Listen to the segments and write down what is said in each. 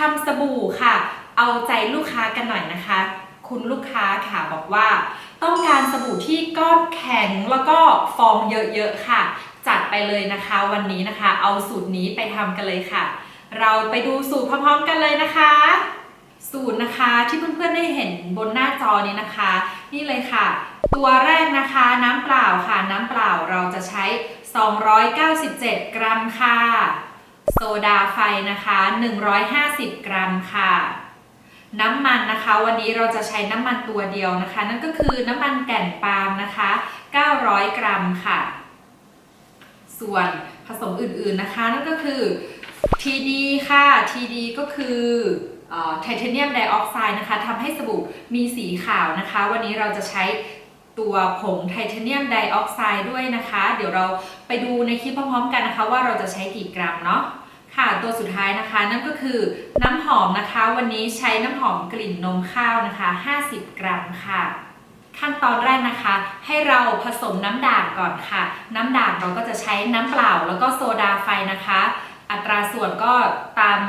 ทำสบู่ค่ะ เอาใจลูกค้ากันหน่อยนะคะ คุณลูกค้าค่ะบอกว่า ต้องการสบู่ที่ก้อนแข็งแล้วก็ฟองเยอะๆค่ะ จัดไปเลยนะคะวันนี้นะคะ เอาสูตรนี้ไปทำกันเลยค่ะ เราไปดูสูตรพร้อมๆกันเลยนะคะ สูตรนะคะที่เพื่อนๆได้เห็นบนหน้าจอนี้นะคะ นี่เลยค่ะ ตัวแรกนะคะน้ำเปล่าค่ะ น้ำเปล่าเราจะใช้ 297 กรัมค่ะ โซดาไฟนะคะ 150 กรัมค่ะ น้ำมันนะคะ วันนี้เราจะใช้น้ำมันตัวเดียวนะคะ นั่นก็คือน้ำมันแก่นปาล์มนะคะ 900 กรัมค่ะ ส่วนผสมอื่นๆนะคะ นั่นก็คือ TD ค่ะ TD ก็คือไทเทเนียมไดออกไซด์นะคะทำให้สบู่มีสีขาวนะคะ วันนี้เราจะใช้ตัวผงไทเทเนียมไดออกไซด์ด้วยนะคะ เดี๋ยวเราไปดูในคลิปพร้อมๆกันนะคะ ว่าเราจะใช้กี่กรัมเนาะ ค่ะตัวสุดท้ายนะคะนั่นก็คือน้ำหอมนะคะ วันนี้ใช้น้ำหอมกลิ่นนมข้าวนะคะ 50 กรัมค่ะ ขั้นตอนแรกนะคะ ให้เราผสมน้ำด่างก่อนค่ะ น้ำด่างเราก็จะใช้น้ำเปล่าแล้วก็โซดาไฟนะคะ อัตราส่วนก็ตาม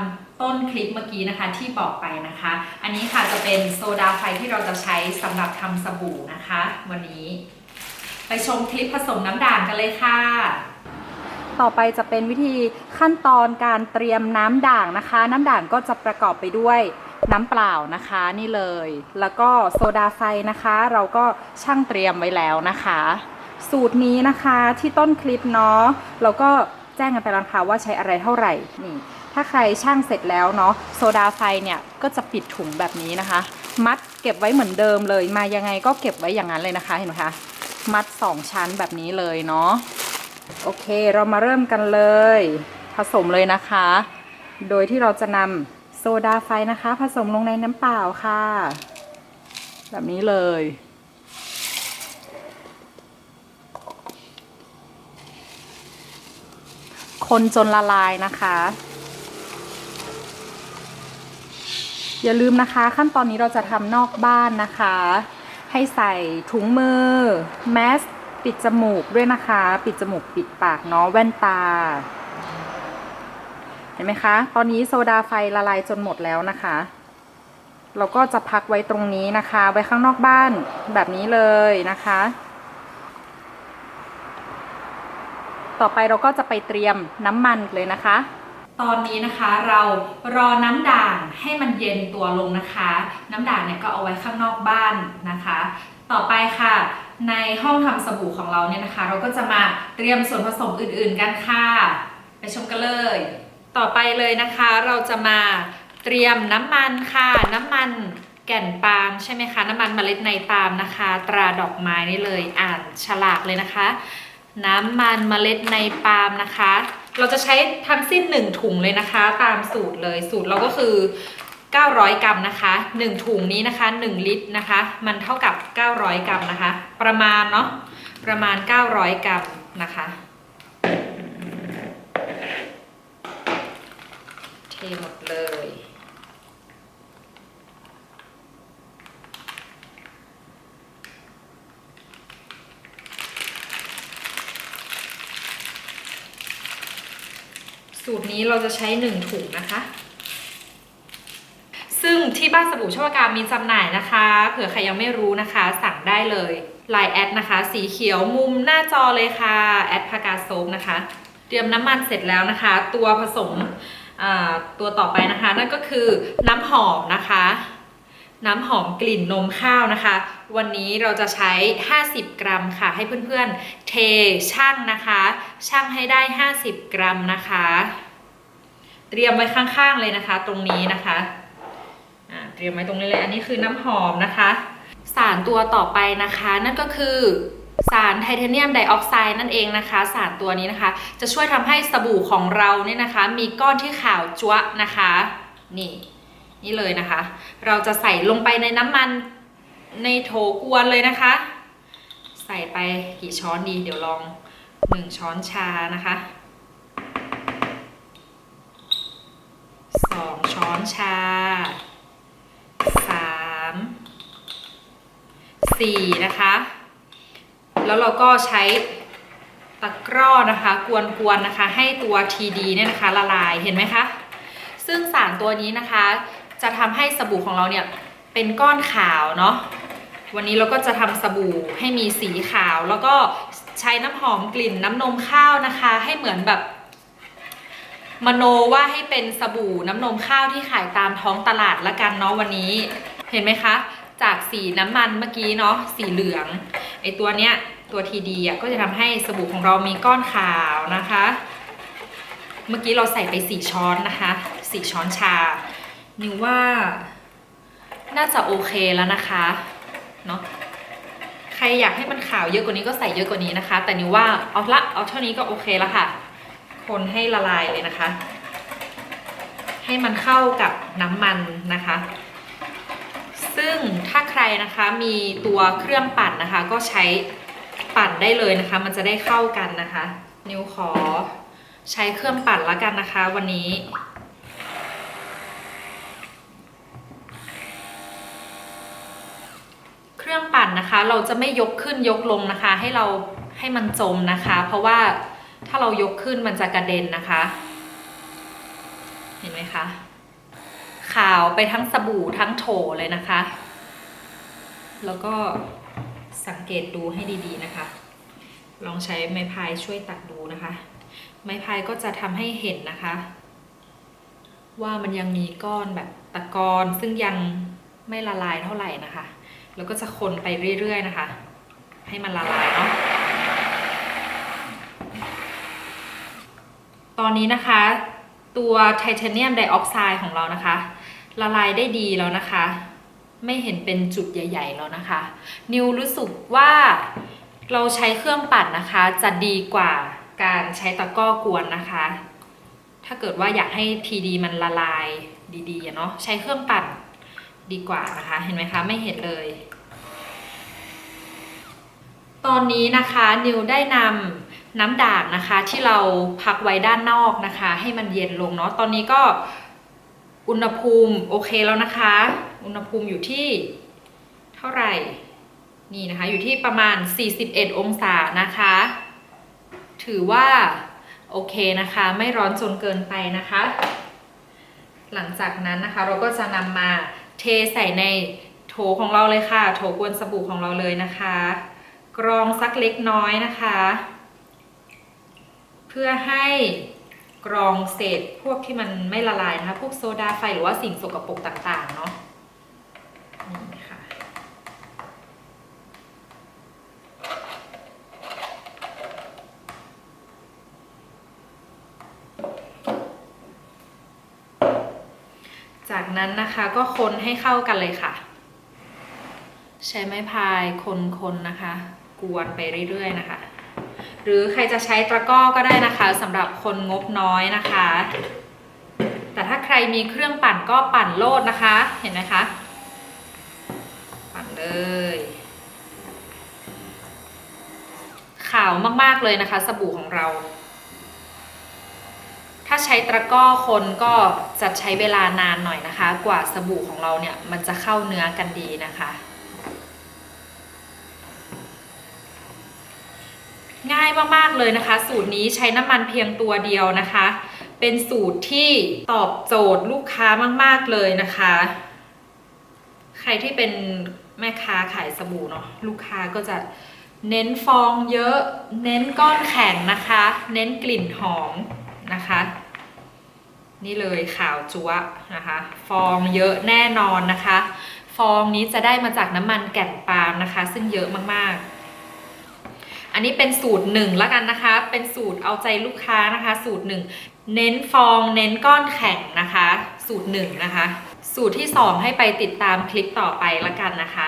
ต้นคลิปเมื่อกี้นะคะที่บอกไปนะคะ อันนี้ค่ะจะเป็นโซดาไฟที่เราจะใช้สำหรับทำสบู่นะคะ วันนี้ ไปชมคลิปผสมน้ำด่างกันเลยค่ะ ต่อไปจะเป็นวิธีขั้นตอนการเตรียมน้ำด่างนะคะ น้ำด่างก็จะประกอบไปด้วยน้ำเปล่านะคะนี่เลย แล้วก็โซดาไฟนะคะ เราก็ช่างเตรียมไว้แล้วนะคะ สูตรนี้นะคะที่ต้นคลิปเนาะเราก็แจ้งกันไปแล้วค่ะว่าใช้อะไรเท่าไหร่นี่ถ้าใครช่างเสร็จแล้วเนาะโซดาไฟเนี่ยก็จะปิดถุงแบบนี้นะคะ มัดเก็บไว้เหมือนเดิมเลย มายังไงก็เก็บไว้อย่างนั้นเลยนะคะเห็นไหมคะมัดสองชั้นแบบนี้เลยเนาะ โอเคเรามาเริ่มกันเลย ผสมเลยนะคะ โดยที่เราจะนำโซดาไฟนะคะ ผสมลงในน้ำเปล่าค่ะ แบบนี้เลย คนจนละลายนะคะอย่าลืมนะคะขั้นตอนนี้เราจะทำนอกบ้านนะคะ ให้ใส่ถุงมือแมส ปิดจมูกด้วยนะคะ ปิดจมูกปิดปากเนาะแว่นตา เห็นไหมคะ ตอนนี้โซดาไฟละลายจนหมดแล้วนะคะ เราก็จะพักไว้ตรงนี้นะคะ ไว้ข้างนอกบ้านแบบนี้เลยนะคะ ต่อไปเราก็จะไปเตรียมน้ำมันเลยนะคะ ตอนนี้นะคะเรารอน้ำด่างให้มันเย็นตัวลงนะคะ น้ำด่างเนี่ยก็เอาไว้ข้างนอกบ้านนะคะ ต่อไปค่ะ ในห้องทำสบู่ของเราเนี่ยนะคะ เราก็จะมาเตรียมส่วนผสมอื่นๆกันค่ะ ไปชมกันเลย ต่อไปเลยนะคะ เราจะมาเตรียมน้ำมันค่ะ น้ำมันแก่นปาล์มใช่ไหมคะ น้ำมันเมล็ดในปาล์มนะคะ ตราดอกไม้นี่เลยอ่านฉลากเลยนะคะ น้ำมันเมล็ดในปาล์มนะคะ เราจะใช้ทั้งสิ้น 1 ถุงเลยนะคะ ตามสูตรเลยสูตรเราก็คือ 900 กรัมนะคะ 1 ถุงนี้นะคะ 1 ลิตรนะคะ มันเท่ากับ 900 กรัมนะคะ ประมาณเนาะประมาณ 900 กรัมนะคะเทหมดเลยสูตรนี้เราจะใช้ 1 ถุงนะคะ ซึ่งที่บ้านสบู่ชวการมีจำหน่ายนะคะ เผื่อใครยังไม่รู้นะคะ สั่งได้เลยไลน์แอดนะคะ สีเขียวมุมหน้าจอเลยค่ะแอดพากาโซมนะคะ เตรียมน้ำมันเสร็จแล้วนะคะ ตัวผสมตัวต่อไปนะคะ นั่นก็คือน้ำหอมนะคะ น้ำหอมกลิ่นนมข้าวนะคะ วันนี้เราจะใช้ 50 กรัมค่ะ ให้เพื่อนๆเทช่างนะคะ ช่างให้ได้ 50 กรัมนะคะ เตรียมไว้ข้างๆเลยนะคะ ตรงนี้นะคะ รียมไว้ตรงนี้เลย อันนี้คือน้ำหอมนะคะ สารตัวต่อไปนะคะ นั่นก็คือสารไทเทเนียมไดออกไซด์นั่นเองนะคะ สารตัวนี้นะคะ จะช่วยทำให้สบู่ของเราเนี่ยนะคะ มีก้อนที่ขาวจั๊วะนะคะ นี่นี่เลยนะคะ เราจะใส่ลงไปในน้ำมันในโถกวนเลยนะคะ ใส่ไปกี่ช้อนดี เดี๋ยวลองหนึ่งช้อนชานะคะสองช้อนชา สามสี่นะคะ แล้วเราก็ใช้ตะกร้อนะคะกวนๆนะคะ ให้ตัว TD เนี่ยนะคะ ละลายเห็นไหมคะ ซึ่งสารตัวนี้นะคะ จะทำให้สบู่ของเราเนี่ยเป็นก้อนขาวเนาะวันนี้เราก็จะทำสบู่ให้มีสีขาว แล้วก็ใช้น้ำหอมกลิ่นน้ำนมข้าวนะคะ ให้เหมือนแบบ มโนว่าให้เป็นสบู่น้ำนมข้าวที่ขายตามท้องตลาดละกันเนาะวันนี้ เห็นไหมคะ จากสีน้ำมันเมื่อกี้เนาะสีเหลืองไอตัวเนี้ยตัวทีดีอะก็จะทำให้สบู่ของเรามีก้อนขาวนะคะ เมื่อกี้เราใส่ไปสี่ช้อนนะคะสี่ช้อนชานิวว่า น่าจะโอเคแล้วนะคะเนาะใครอยากให้มันขาวเยอะกว่านี้ก็ใส่เยอะกว่านี้นะคะ แต่นิวว่าเอาละเอาเท่านี้ก็โอเคแล้วค่ะ คนให้ละลายเลยนะคะ ให้มันเข้ากับน้ำมันนะคะ ซึ่งถ้าใครนะคะมีตัวเครื่องปั่นนะคะ ก็ใช้ปั่นได้เลยนะคะ มันจะได้เข้ากันนะคะ นิวขอใช้เครื่องปั่นแล้วกันนะคะ วันนี้เครื่องปั่นนะคะเราจะไม่ยกขึ้นยกลงนะคะ ให้เราให้มันจมนะคะ เพราะว่า ถ้าเรายกขึ้นมันจะกระเด็นนะคะ เห็นไหมคะ ขาวไปทั้งสบู่ทั้งโถเลยนะคะ แล้วก็สังเกตดูให้ดีๆนะคะ ลองใช้ไม้พายช่วยตักดูนะคะ ไม้พายก็จะทำให้เห็นนะคะ ว่ามันยังมีก้อนแบบตะกอนซึ่งยังไม่ละลายเท่าไหร่นะคะ แล้วก็จะคนไปเรื่อยๆนะคะ ให้มันละลายเนาะ ตอนนี้นะคะ ตัวไทเทเนียมไดออกไซด์ของเรานะคะ ละลายได้ดีแล้วนะคะ ไม่เห็นเป็นจุดใหญ่ ๆ แล้วนะคะ นิวรู้สึกว่าเราใช้เครื่องปั่นนะคะ จะดีกว่าการใช้ตะกร้อกวนนะคะ ถ้าเกิดว่าอยากให้ทีดีมันละลายดีๆเนาะใช้เครื่องปั่นดีกว่านะคะ เห็นไหมคะไม่เห็นเลย ตอนนี้นะคะนิวได้นำ น้ำด่างนะคะที่เราพักไว้ด้านนอกนะคะ ให้มันเย็นลงเนาะตอนนี้ก็อุณหภูมิโอเคแล้วนะคะ อุณหภูมิอยู่ที่เท่าไหร่นี่นะคะอยู่ที่ประมาณ 41 องศานะคะ ถือว่าโอเคนะคะ ไม่ร้อนจนเกินไปนะคะ หลังจากนั้นนะคะเราก็จะนำมาเทใส่ในโถของเราเลยค่ะ โถกวนสบู่ของเราเลยนะคะ กรองสักเล็กน้อยนะคะ เพื่อให้กรองเศษพวกที่มันไม่ละลายนะคะ พวกโซดาไฟหรือว่าสิ่งสกปรกต่างๆ เนาะนี่ค่ะ จากนั้นนะคะก็คนให้เข้ากันเลยค่ะ ใช้ไม้พายคนๆนะคะ กวนไปเรื่อยๆนะคะ หรือใครจะใช้ตะกร้อก็ได้นะคะสำหรับคนงบน้อยนะคะ แต่ถ้าใครมีเครื่องปั่นก็ปั่นโลดนะคะ เห็นไหมคะ ปั่นเลยขาวมากๆเลยนะคะ สบู่ของเรา ถ้าใช้ตะกร้อคนก็จะใช้เวลานานหน่อยนะคะ กว่าสบู่ของเราเนี่ยมันจะเข้าเนื้อกันดีนะคะ ง่ายมากๆเลยนะคะ สูตรนี้ใช้น้ำมันเพียงตัวเดียวนะคะ เป็นสูตรที่ตอบโจทย์ลูกค้ามากๆเลยนะคะ ใครที่เป็นแม่ค้าขายสบู่เนาะลูกค้าก็จะเน้นฟองเยอะ เน้นก้อนแข็งนะคะ เน้นกลิ่นหอมนะคะ นี่เลยขาวจั๊วนะคะ ฟองเยอะแน่นอนนะคะ ฟองนี้จะได้มาจากน้ำมันแก่นปาล์มนะคะ ซึ่งเยอะมากๆ อันนี้เป็นสูตรหนึ่งแล้วกันนะคะ เป็นสูตรเอาใจลูกค้านะคะ สูตรหนึ่งเน้นฟองเน้นก้อนแข็งนะคะ สูตรหนึ่งนะคะ สูตรที่สองให้ไปติดตามคลิปต่อไปละกันนะคะ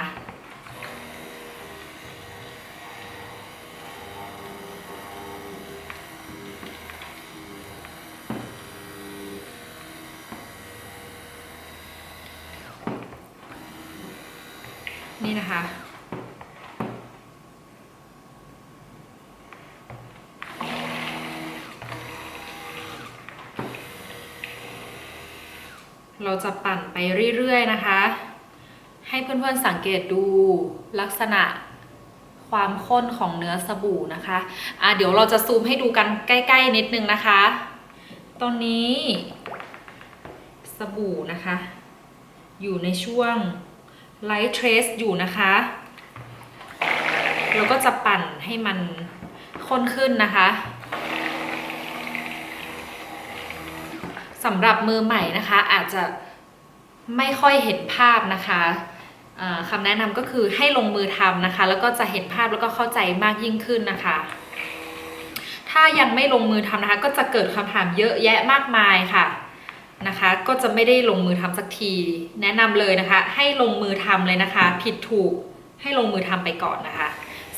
นี่นะคะ เราจะปั่นไปเรื่อยๆนะคะ ให้เพื่อนๆสังเกตดูลักษณะความข้นของเนื้อสบู่นะคะอะเดี๋ยวเราจะซูมให้ดูกันใกล้ ๆ นิดนึงนะคะ ตอนนี้ สบู่นะคะ อยู่ในช่วง light trace อยู่นะคะเราก็จะปั่นให้มันข้นขึ้นนะคะ สำหรับมือใหม่นะคะอาจจะไม่ค่อยเห็นภาพนะคะคำแนะนำก็คือให้ลงมือทำนะคะ แล้วก็จะเห็นภาพแล้วก็เข้าใจมากยิ่งขึ้นนะคะ ถ้ายังไม่ลงมือทำนะคะ ก็จะเกิดคำถามเยอะแยะมากมายค่ะนะคะ ก็จะไม่ได้ลงมือทำสักที แนะนำเลยนะคะ ให้ลงมือทำเลยนะคะ ผิดถูกให้ลงมือทำไปก่อนนะคะ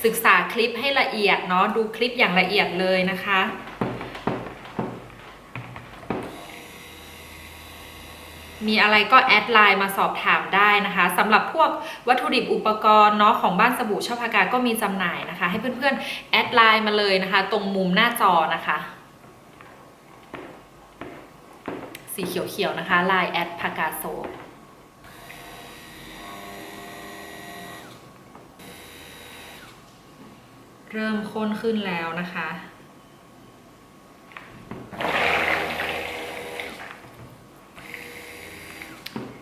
ศึกษาคลิปให้ละเอียดเนาะดูคลิปอย่างละเอียดเลยนะคะ มีอะไรก็แอดไลน์มาสอบถามได้นะคะสำหรับพวกวัตถุดิบอุปกรณ์เนาะของบ้านสบู่ชอบพากาก็มีจำหน่ายนะคะ ให้เพื่อนๆแอดไลน์มาเลยนะคะ ตรงมุมหน้าจอนะคะ สีเขียวๆนะคะลายแอดพากาโซเริ่มข้นขึ้นแล้วนะคะ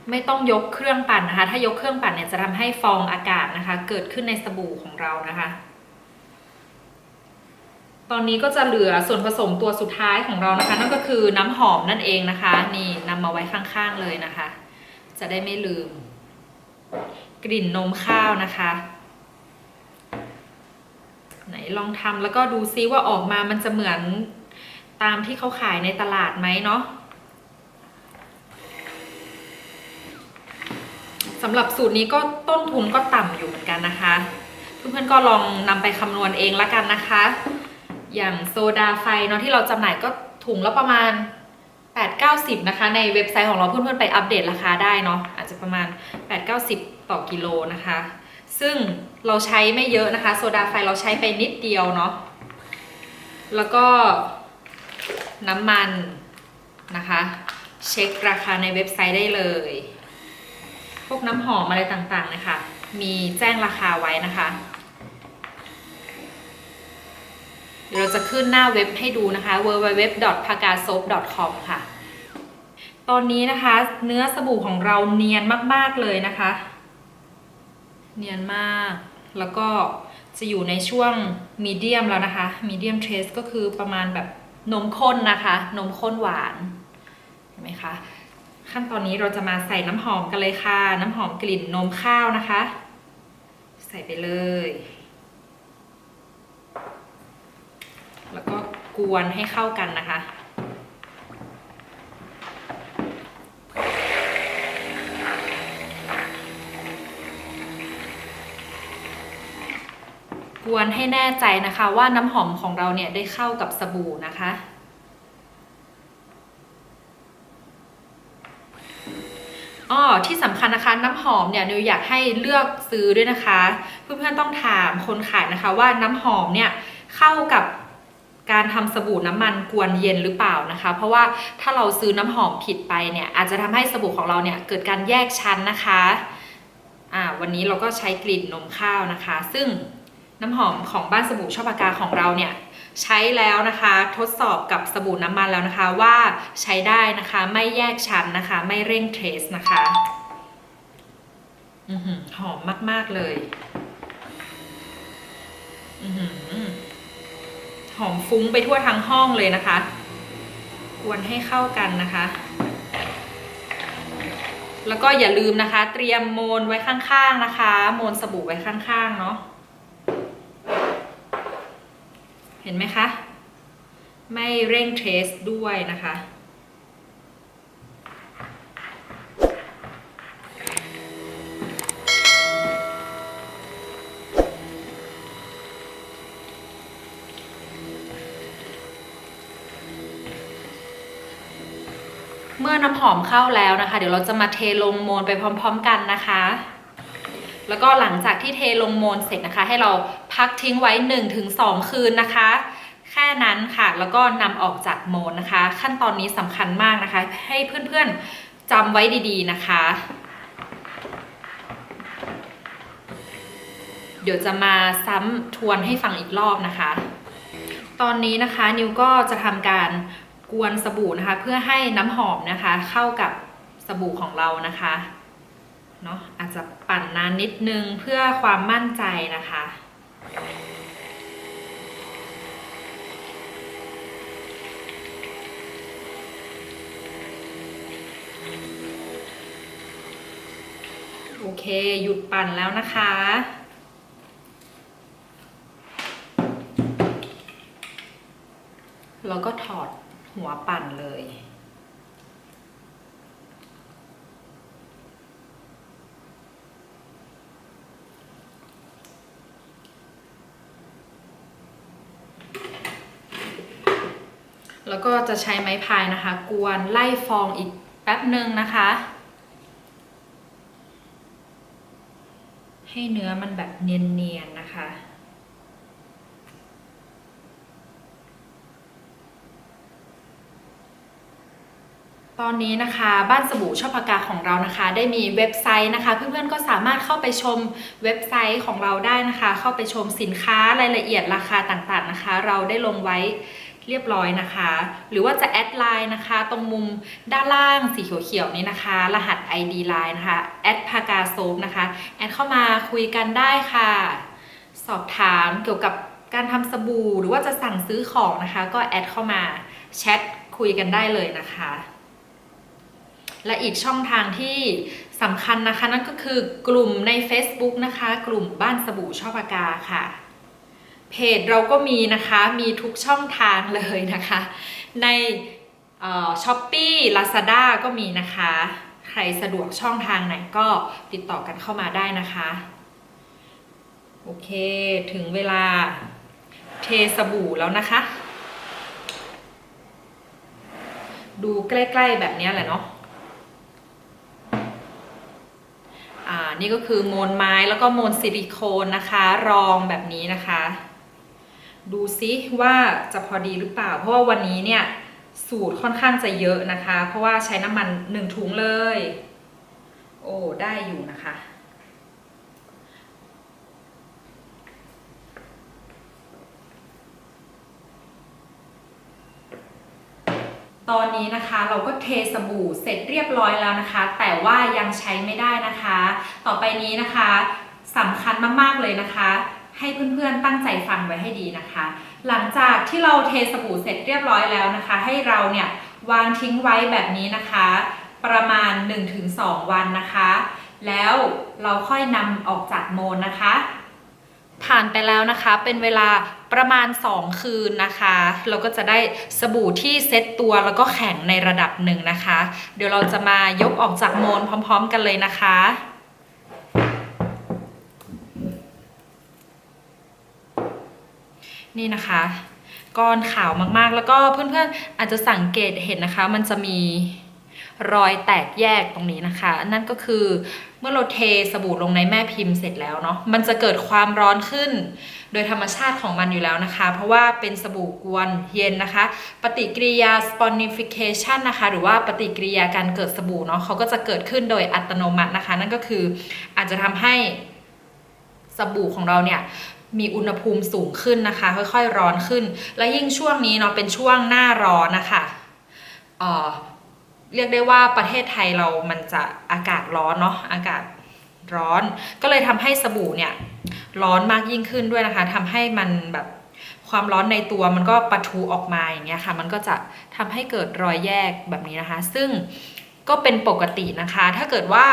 ไม่ต้องยกเครื่องปั่นนะคะ ถ้ายกเครื่องปั่นเนี่ยจะทำให้ฟองอากาศนะคะ เกิดขึ้นในสบู่ของเรานะคะ ตอนนี้ก็จะเหลือส่วนผสมตัวสุดท้ายของเรานะคะ นั่นก็คือน้ำหอมนั่นเองนะคะ นี่นำมาไว้ข้างๆเลยนะคะ จะได้ไม่ลืม กลิ่นนมข้าวนะคะ ไหนลองทำแล้วก็ดูซิว่าออกมามันจะเหมือนตามที่เขาขายในตลาดไหมเนาะ สำหรับสูตรนี้ก็ต้นทุนก็ต่ำอยู่เหมือนกันนะคะ เพื่อนๆก็ลองนำไปคำนวณเองละกันนะคะ อย่างโซดาไฟเนาะที่เราจำหน่ายก็ถุงละประมาณ 8-90 นะคะ ในเว็บไซต์ของเราเพื่อนๆไปอัปเดตราคาได้เนาะอาจจะประมาณ 8-90 ต่อกิโลนะคะ ซึ่งเราใช้ไม่เยอะนะคะ โซดาไฟเราใช้ไปนิดเดียวเนาะแล้วก็น้ำมันนะคะ เช็คราคาในเว็บไซต์ได้เลย พวกน้ำหอมอะไรต่างๆนะคะ มีแจ้งราคาไว้นะคะเดี๋ยวเราจะขึ้นหน้าเว็บให้ดูนะคะ www.pagasoap.com ค่ะ ตอนนี้นะคะ เนื้อสบู่ของเราเนียนมากๆเลยนะคะ เนียนมาก แล้วก็จะอยู่ในช่วงมีเดียมแล้วนะคะมีเดียมเทสก็คือประมาณแบบนมข้นนะคะ นมข้นหวาน เห็นไหมคะ ขั้นตอนนี้เราจะมาใส่น้ำหอมกันเลยค่ะ น้ำหอมกลิ่นนมข้าวนะคะ ใส่ไปเลย แล้วก็กวนให้เข้ากันนะคะกวนให้แน่ใจนะคะว่าน้ำหอมของเราเนี่ยได้เข้ากับสบู่นะคะ อ้อ ที่สำคัญนะคะน้ำหอมเนี่ยนิวอยากให้เลือกซื้อด้วยนะคะ เพื่อนๆต้องถามคนขายนะคะว่าน้ำหอมเนี่ยเข้ากับการทำสบู่น้ำมันกวนเย็นหรือเปล่านะคะ เพราะว่าถ้าเราซื้อน้ำหอมผิดไปเนี่ยอาจจะทำให้สบู่ของเราเนี่ยเกิดการแยกชั้นนะคะอ่าวันนี้เราก็ใช้กลิ่นนมข้าวนะคะ ซึ่งน้ำหอมของบ้านสบู่ชอบปากาของเราเนี่ย ใช้แล้วนะคะทดสอบกับสบู่น้ำมันแล้วนะคะว่าใช้ได้นะคะไม่แยกชั้นนะคะ ไม่เร่งเทรสนะคะอือหือหอมมาก ๆ เลยอหอหอมฟุ้งไปทั่วทั้งห้องเลยนะคะกวนให้เข้ากันนะคะ แล้วก็อย่าลืมนะคะ เตรียมโมนไว้ข้างๆนะคะ โมนสบู่ไว้ข้างๆเนาะ เห็นไหมคะ ไม่เร่งเทรสด้วยนะคะ เมื่อน้ำหอมเข้าแล้วนะคะ เดี๋ยวเราจะมาเทลงโมนไปพร้อม ๆ กันนะคะ แล้วก็หลังจากที่เทลงโมนเสร็จนะคะ ให้เราพักทิ้งไว้ 1-2 คืนนะคะ แค่นั้นค่ะ แล้วก็นำออกจากโมนนะคะ ขั้นตอนนี้สำคัญมากนะคะ ให้เพื่อนๆจำไว้ดีๆนะคะ เดี๋ยวจะมาซ้ำทวนให้ฟังอีกรอบนะคะ ตอนนี้นะคะนิวก็จะทำการกวนสบู่นะคะ เพื่อให้น้ำหอมนะคะ เข้ากับสบู่ของเรานะคะ เนาะอาจจะปั่นนานนิดนึงเพื่อความมั่นใจนะคะโอเค หยุดปั่นแล้วนะคะ แล้วก็ถอดหัวปั่นเลย แล้วก็จะใช้ไม้พายนะคะ กวนไล่ฟองอีกแป๊บหนึ่งนะคะ ให้เนื้อมันแบบเนียนๆนะคะตอนนี้นะคะบ้านสบู่ชอบปากกาของเรานะคะ ได้มีเว็บไซต์นะคะ เพื่อนๆก็สามารถเข้าไปชมเว็บไซต์ของเราได้นะคะ เข้าไปชมสินค้ารายละเอียดราคาต่างๆนะคะ เราได้ลงไว้ เรียบร้อยนะคะ หรือว่าจะแอดไลน์นะคะ ตรงมุมด้านล่างสีเขียวๆนี้นะคะ รหัส ID Line นะคะแอดพากาโซฟนะคะแอดเข้ามาคุยกันได้ค่ะ สอบถามเกี่ยวกับการทำสบู่หรือว่าจะสั่งซื้อของนะคะ ก็แอดเข้ามาแชทคุยกันได้เลยนะคะ และอีกช่องทางที่สำคัญนะคะ นั่นก็คือกลุ่มใน Facebook นะคะ กลุ่มบ้านสบู่ชอบปากาค่ะ เพจเราก็มีนะคะ มีทุกช่องทางเลยนะคะ ในช้อปปี้ลาซาด้าก็มีนะคะ ใครสะดวกช่องทางไหนก็ติดต่อกันเข้ามาได้นะคะ โอเค ถึงเวลาเทสบู่แล้วนะคะ ดูใกล้ๆแบบนี้แหละเนาะอ่านี่ก็คือโมนไม้แล้วก็โมนซิลิโคนนะคะ รองแบบนี้นะคะ ดูซิว่าจะพอดีหรือเปล่า เพราะว่าวันนี้เนี่ยสูตรค่อนข้างจะเยอะนะคะ เพราะว่าใช้น้ำมันหนึ่งถุงเลย โอ้ได้อยู่นะคะ ตอนนี้นะคะเราก็เทสบู่เสร็จเรียบร้อยแล้วนะคะ แต่ว่ายังใช้ไม่ได้นะคะ ต่อไปนี้นะคะสำคัญมากๆเลยนะคะ ให้เพื่อนๆตั้งใจฟังไว้ให้ดีนะคะ หลังจากที่เราเทสบู่เสร็จเรียบร้อยแล้วนะคะ ให้เราเนี่ยวางทิ้งไว้แบบนี้นะคะ ประมาณ 1-2 วันนะคะ แล้วเราค่อยนำออกจากโมนนะคะ ผ่านไปแล้วนะคะเป็นเวลาประมาณ 2 คืนนะคะ เราก็จะได้สบู่ที่เซ็ตตัวแล้วก็แข็งในระดับหนึ่งนะคะ เดี๋ยวเราจะมายกออกจากโมนพร้อม ๆ กันเลยนะคะ นี่นะคะก้อนขาวมากๆ แล้วก็เพื่อนๆอาจจะสังเกตเห็นนะคะ มันจะมีรอยแตกแยกตรงนี้นะคะ นั่นก็คือเมื่อเราเทสบู่ลงในแม่พิมพ์เสร็จแล้วเนาะมันจะเกิดความร้อนขึ้น โดยธรรมชาติของมันอยู่แล้วนะคะ เพราะว่าเป็นสบู่กวนเย็นนะคะ ปฏิกิริยา sponification นะคะ หรือว่าปฏิกิริยาการเกิดสบู่เนาะเขาก็จะเกิดขึ้นโดยอัตโนมัตินะคะ นั่นก็คืออาจจะทำให้ สบู่ของเราเนี่ยมีอุณหภูมิสูงขึ้นนะคะ ค่อยๆร้อนขึ้น และยิ่งช่วงนี้เนาะเป็นช่วงหน้าร้อนนะคะเออเรียกได้ว่าประเทศไทยเรามันจะอากาศร้อนเนาะอากาศร้อน ก็เลยทำให้สบู่เนี่ยร้อนมากยิ่งขึ้นด้วยนะคะทำให้มันแบบความร้อนในตัวมันก็ปะทุออกมาอย่างเงี้ยค่ะ มันก็จะทำให้เกิดรอยแยกแบบนี้นะคะ ซึ่งก็เป็นปกตินะคะ ถ้าเกิดว่า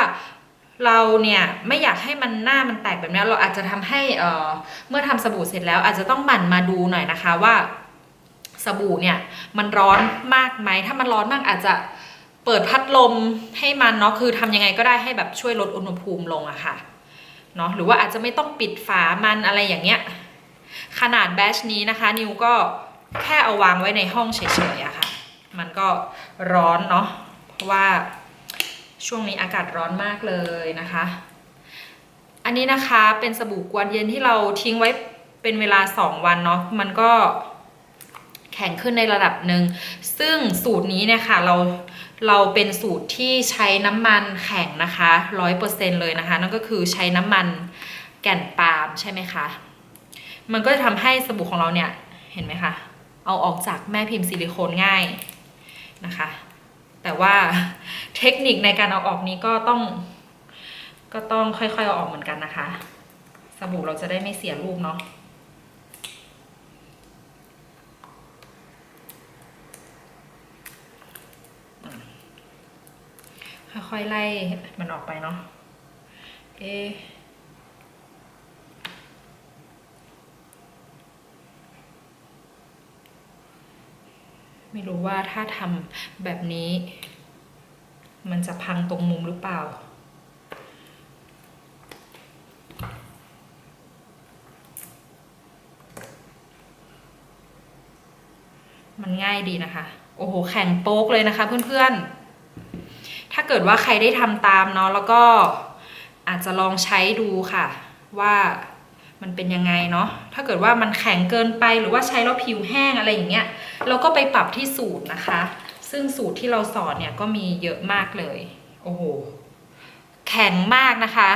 เราเนี่ยไม่อยากให้มันหน้ามันแตกแบบนี้เราอาจจะทำให้เอ่อเมื่อทำสบู่เสร็จแล้ว อาจจะต้องหมั่นมาดูหน่อยนะคะว่าสบู่เนี่ยมันร้อนมากไหมถ้ามันร้อนมากอาจจะเปิดพัดลมให้มันเนาะคือทำยังไงก็ได้ให้แบบช่วยลดอุณหภูมิลงอะค่ะเนาะหรือว่าอาจจะไม่ต้องปิดฝามันอะไรอย่างเงี้ยขนาดแบชนี้นะคะ นิวก็แค่เอาวางไว้ในห้องเฉยๆอะค่ะ มันก็ร้อนเนาะเพราะว่า ช่วงนี้อากาศร้อนมากเลยนะคะ อันนี้นะคะเป็นสบู่กวนเย็นที่เราทิ้งไว้เป็นเวลา 2 วันเนาะมันก็แข็งขึ้นในระดับหนึ่ง ซึ่งสูตรนี้เนี่ยค่ะเราเราเป็นสูตรที่ใช้น้ำมันแข็งนะคะร้อยเปอร์เซ็นเลยนะคะ นั่นก็คือใช้น้ำมันแก่นปาล์มใช่ไหมคะ มันก็จะทำให้สบู่ของเราเนี่ยเห็นไหมคะ เอาออกจากแม่พิมพ์ซิลิโคนง่ายนะคะ แต่ว่าเทคนิคในการเอาออกนี้ก็ต้อง ก็ต้องค่อยๆเอาออกเหมือนกันนะคะ สบู่เราจะได้ไม่เสียรูปเนาะค่อยๆไล่มันออกไปเนาะ เอะไม่รู้ ว่าถ้าทำแบบนี้ มันจะพังตรงมุมหรือเปล่า มันง่ายดีนะคะ โอ้โห แข็งโป๊กเลยนะคะเพื่อนๆ ถ้าเกิดว่าใครได้ทำตามเนาะแล้วก็อาจจะลองใช้ดูค่ะ ว่ามันเป็นยังไงเนาะถ้าเกิดว่ามันแข็งเกินไปหรือว่าใช้แล้วผิวแห้งอะไรอย่างเงี้ย เราก็ไปปรับที่สูตรนะคะ ซึ่งสูตรที่เราสอนเนี่ยก็มีเยอะมากเลย โอ้โห แข็งมากนะคะ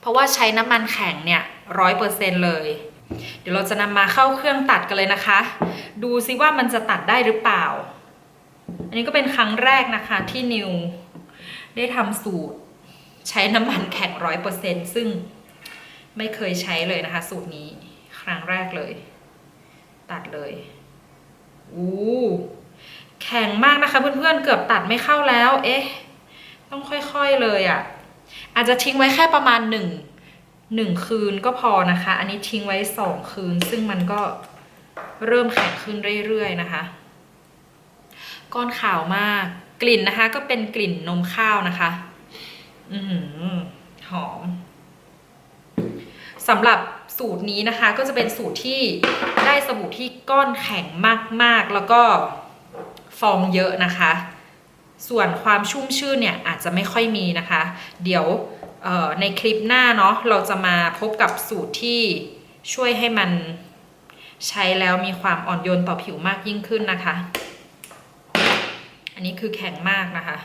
เพราะว่าใช้น้ำมันแข็งเนี่ยร้อยเปอร์เซ็นเลย เดี๋ยวเราจะนำมาเข้าเครื่องตัดกันเลยนะคะ ดูซิว่ามันจะตัดได้หรือเปล่า อันนี้ก็เป็นครั้งแรกนะคะที่นิวได้ทำสูตรใช้น้ำมันแข็งร้อยเปอร์เซ็นซึ่งไม่เคยใช้เลยนะคะ สูตรนี้ครั้งแรกเลย ตัดเลย อู้แข็งมากนะคะเพื่อนๆเกือบตัดไม่เข้าแล้ว เอ๊ะ ต้องค่อยๆเลยอะ่ะ อาจจะทิ้งไว้แค่ประมาณหนึ่งหนึ่งคืนก็พอนะคะ อันนี้ทิ้งไว้สองคืน ซึ่งมันก็เริ่มแข็งขึ้นเรื่อยๆนะคะ ก้อนขาวมากกลิ่นนะคะ ก็เป็นกลิ่นนมข้าวนะคะ อืหอมสำหรับ สูตรนี้นะคะ ก็จะเป็นสูตรที่ได้สบู่ที่ก้อนแข็งมากๆ แล้วก็ฟองเยอะนะคะ ส่วนความชุ่มชื่นเนี่ยอาจจะไม่ค่อยมีนะคะ เดี๋ยวในคลิปหน้าเนาะเราจะมาพบกับสูตรที่ช่วยให้มันใช้แล้วมีความอ่อนโยนต่อผิวมากยิ่งขึ้นนะคะ อันนี้คือแข็งมากนะคะ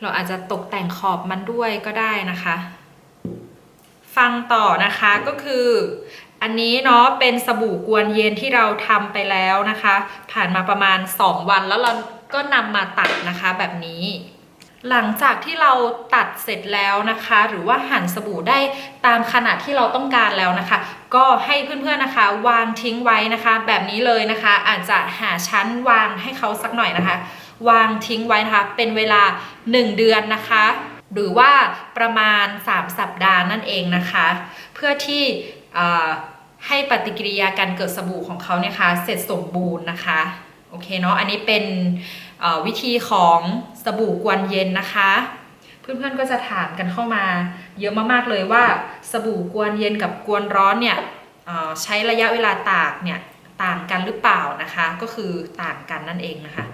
เราอาจจะตกแต่งขอบมันด้วยก็ได้นะคะ ฟังต่อนะคะก็คืออันนี้เนาะเป็นสบู่กวนเย็นที่เราทำไปแล้วนะคะ ผ่านมาประมาณ 2 วันแล้วเราก็นำมาตัดนะคะแบบนี้ หลังจากที่เราตัดเสร็จแล้วนะคะ หรือว่าหั่นสบู่ได้ตามขนาดที่เราต้องการแล้วนะคะ ก็ให้เพื่อนๆนะคะ วางทิ้งไว้นะคะ แบบนี้เลยนะคะ อาจจะหาชั้นวางให้เขาสักหน่อยนะคะ วางทิ้งไว้นะคะ เป็นเวลา 1 เดือนนะคะ หรือว่าประมาณ 3 สัปดาห์นั่นเองนะคะ เพื่อที่ให้ปฏิกิริยาการเกิดสบู่ของเขาเนี่ยคะเสร็จสมบูรณ์นะคะโอเคเนาะอันนี้เป็นวิธีของสบู่กวนเย็นนะคะ เพื่อนๆก็จะถามกันเข้ามา เยอะมากๆเลยว่าสบู่กวนเย็นกับกวนร้อนเนี่ยใช้ระยะเวลาตากเนี่ยต่างกันหรือเปล่านะคะ ก็คือต่างกันนั่นเองนะคะ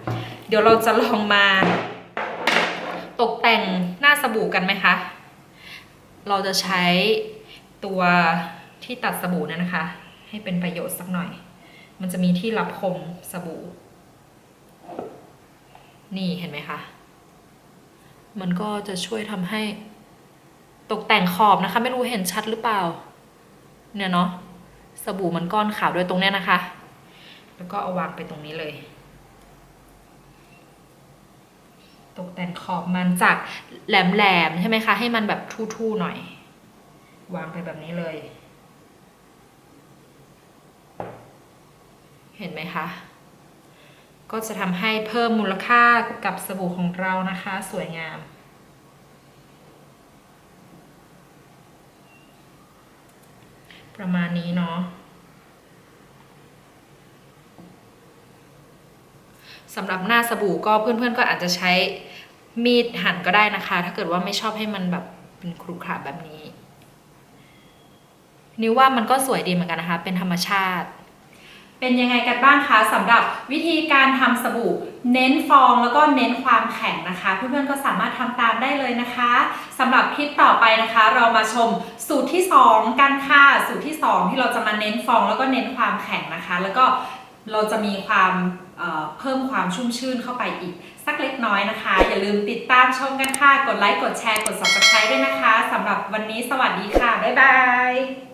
เดี๋ยวเราจะลองมา ตกแต่งหน้าสบู่กันไหมคะ เราจะใช้ตัวที่ตัดสบู่เนนะคะ ให้เป็นประโยชน์สักหน่อย มันจะมีที่รับคมสบู่ นี่เห็นไหมคะ มันก็จะช่วยทำให้ตกแต่งขอบนะคะ ไม่รู้เห็นชัดหรือเปล่า เนี่ยเนาะสบู่มันก้อนขาวด้วยตรงเนี้ยนะคะ แล้วก็เอาวางไปตรงนี้เลย ตกแต่งขอบมันจากแหลมๆใช่ไหมคะ ให้มันแบบทู่ๆหน่อย วางไปแบบนี้เลย เห็นไหมคะ ก็จะทำให้เพิ่มมูลค่ากับสบู่ของเรานะคะ สวยงามประมาณนี้เนาะสำหรับหน้าสบู่ก็เพื่อนๆก็อาจจะใช้ มีดหั่นก็ได้นะคะ ถ้าเกิดว่าไม่ชอบให้มันแบบเป็นครุขระแบบนี้ นิ้วว่ามันก็สวยดีเหมือนกันนะคะ เป็นธรรมชาติ เป็นยังไงกันบ้างคะสำหรับวิธีการทำสบู่เน้นฟองแล้วก็เน้นความแข็งนะคะเพื่อนๆก็สามารถทำตามได้เลยนะคะสำหรับคลิปต่อไปนะคะ เรามาชมสูตรที่ 2 กันค่ะสูตรที่ 2 ที่เราจะมาเน้นฟองแล้วก็เน้นความแข็งนะคะ แล้วก็เราจะมีความเเพิ่มความชุ่มชื่นเข้าไปอีก สักเล็กน้อยนะคะ อย่าลืมติดตามชมกันค่ะ กดไลค์ กดแชร์ กด subscribe ด้วยนะคะสำหรับวันนี้สวัสดีค่ะ บ๊ายบาย